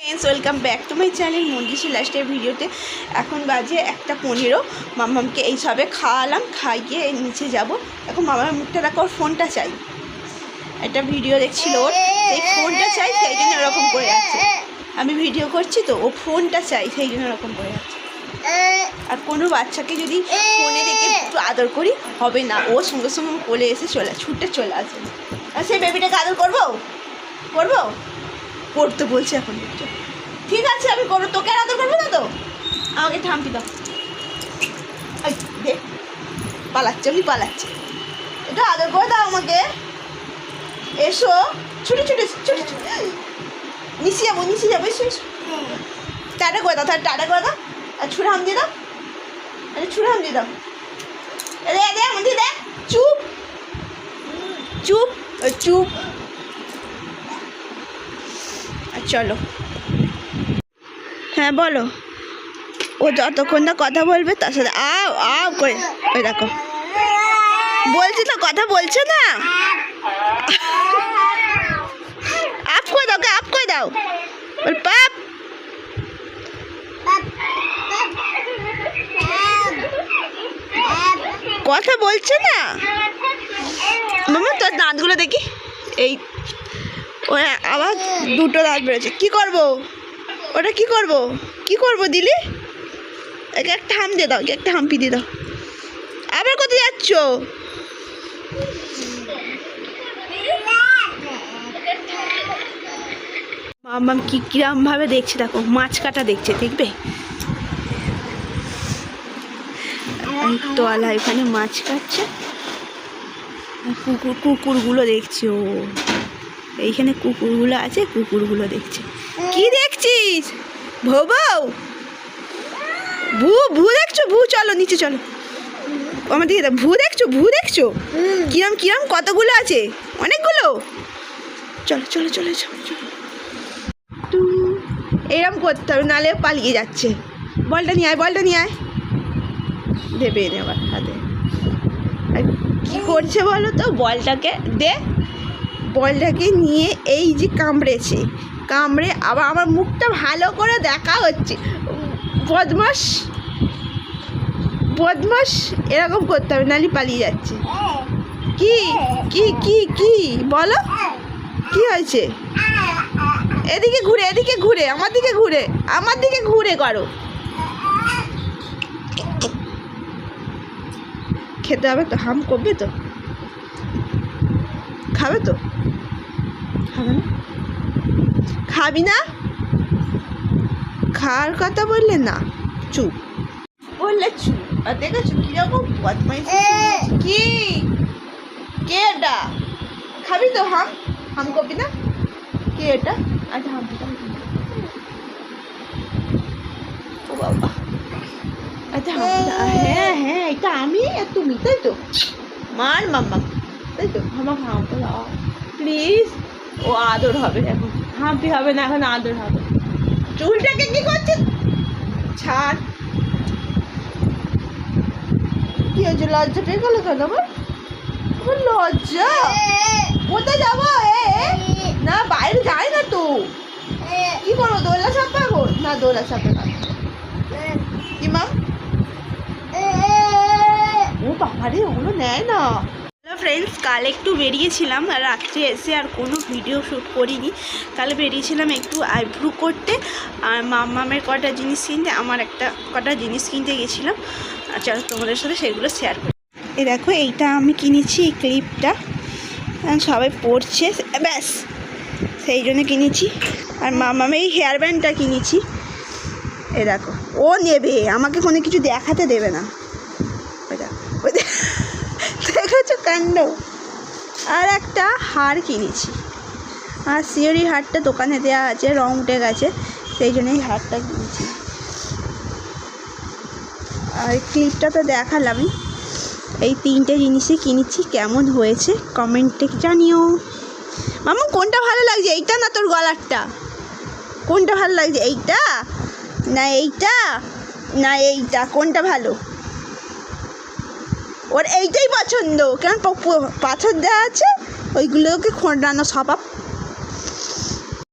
Friends welcome back to my channel মন্দির লাস্টের ভিডিওতে এখন বাজে একটা পনেরো। মামামকে এই সবে খাওয়ালাম, খাইয়ে নিচে যাব। এখন মামার মুখটা দেখো, ওর ফোনটা চাই। একটা ভিডিও দেখছিল ওর এই ফোনটা চাই, সেই জন্য ওরকম করে যাচ্ছে আমি ভিডিও করছি তো, ও ফোনটা চাই, সেই জন্য ওরকম করে যাচ্ছে আর কোনো বাচ্চাকে যদি ফোনে দেখে একটু আদর করি, হবে না। ও সঙ্গে সঙ্গে কোলে এসে চলে, ছুটে চলে আসে। আর সেই বেবিটাকে আদর করব? করব? করতে বলছে এখন ঠিক আছে আমি করব তোকে আর আদর করব না তো? আমাকে থামপি দাও। এই, দে। পালাচ্ছে আমি পালাচ্ছে। একটু আদর করে দাও আমাকে। এসো। ছুটি ছুটি ছুটি ছুটি। নিচে যাব নিচে যাব এসো এসো। টাটা করে দাও তাহলে টাটা করে দাও। আর ছুড়ে হাম দিয়ে দাও। আরে ছুড়ে হাম দিয়ে দাও। দেখ চুপ। চুপ। চুপ আর চলো। হ্যাঁ বলো। ও যতক্ষণ না কথা বলবে, তার সাথে আও আও করে। ওই দেখো। বলছি তো, কথা বলছে না? আপ করে দাও আপ করে দাও। বল পাপ কথা বলছে না? মামা, তোর দাঁতগুলো দেখি। এই ওই আবার দুটো দাঁত বেরোচ্ছে কি করব? ওটা কি করব? কি করব দিলি? একে একটা হাম দিয়ে দাও, একে একটা হাম্পি দিয়ে দাও। আবার কোথায় যাচ্ছ? মামাম কি কিরম ভাবে দেখছে দেখো, মাছ কাটা দেখছে, দেখবে? তোয়ালা এখানে মাছ কাটছে কুকুর, কুকুরগুলো দেখছে, ও। এইখানে কুকুরগুলো আছে, কুকুরগুলো দেখছে। কি দেখছিস? ভো ভু! ভু দেখছ? ভু, চলো, নিচে চলো। আমার দিকে। ভু দেখছ? ভু দেখছ? কিরম কিরম কতগুলো আছে? অনেকগুলো? চলো চলো চলো চলো টু। এরম করতে হবে, নালে পালিয়ে যাচ্ছে। বলটা নিয়ে আয়, বলটা নিয়ে আয়। দেবে এনে আবার হাতে। কী করছে বলো তো? বলটাকে দে। বলটাকে নিয়ে এই যে কামড়েছে। কামড়ে আবার আমার মুখটা ভালো করে দেখা হচ্ছে। বদমাস বদমাস, এরকম করতে হবে নালি পালিয়ে যাচ্ছে। কি কি কি কি? বলো। কি হয়েছে? এদিকে ঘুরে এদিকে ঘুরে, আমার দিকে ঘুরে, আমার দিকে ঘুরে করো। খেতে হবে তো, হাম করবে তো। খাবে তো খাবে না খাবি না? খাওয়ার কথা বললে না। চুপ। বললে চুপ। আর দেখেছ কীরকম বদমাইশি? কি? কে এটা? খাবি তো হাম? হাম করবি না? কে এটা? আচ্ছা হাম ও বাবা। আচ্ছা হাম হ্যাঁ হ্যাঁ এটা আমি আর তুমি তাই তো? মার মাম্মা। তাই তো? আমার হাম প্লিজ। ও আদর হবে এখন। হাম্পি হবে না এখন আদর হবে। চুলটাকে কি করছে? ছাড়। কি হয়েছে লজ্জা পেয়ে গেলো কেন আমার? লজ্জা। কোথায় যাব? এ? না বাইরে যায় না তো। কি করব দোলা চাপা গো না দোলা চাপে না। কি মাম ও বাবারে ওগুলো নেয় না। ফ্রেন্ডস কাল একটু বেরিয়েছিলাম রাত্রে এসে আর কোনো ভিডিও শ্যুট করিনি। কাল বেরিয়েছিলাম একটু আইব্রু করতে আর মামামের কটা জিনিস কিনতে, আমার একটা কটা জিনিস কিনতে গেছিলাম। আর চলো তোমাদের সাথে সেগুলো শেয়ার করি। এই দেখো, এইটা আমি কিনেছি, এই ক্লিপটা সবাই পড়ছে ব্যাস, সেই জন্য কিনেছি। আর মামামে এই হেয়ার ব্যান্ডটা কিনেছি। এ দেখো, ও নেবে, আমাকে কোনো কিছু দেখাতে দেবে না ওই দেখো ওই দেখো দেখেছ কাণ্ড। আর একটা হার কিনেছি। আর সিওরি হারটা দোকানে দেওয়া আছে, রং উঠে গেছে, সেই জন্য এই হারটা কিনেছি। আর ক্লিপটা তো দেখালামই এই তিনটে জিনিসই কিনেছি, কেমন হয়েছে কমেন্টে জানিও। মামা, কোনটা ভালো লাগছে? এইটা না তোর গলারটা? কোনটা ভালো লাগছে? এইটা? না এইটা? না এইটা? কোনটা ভালো? ওর এইটাই পছন্দ। প- পাথর দেওয়া আছে ওইগুলোকে খোঁড়ানো স্বভাব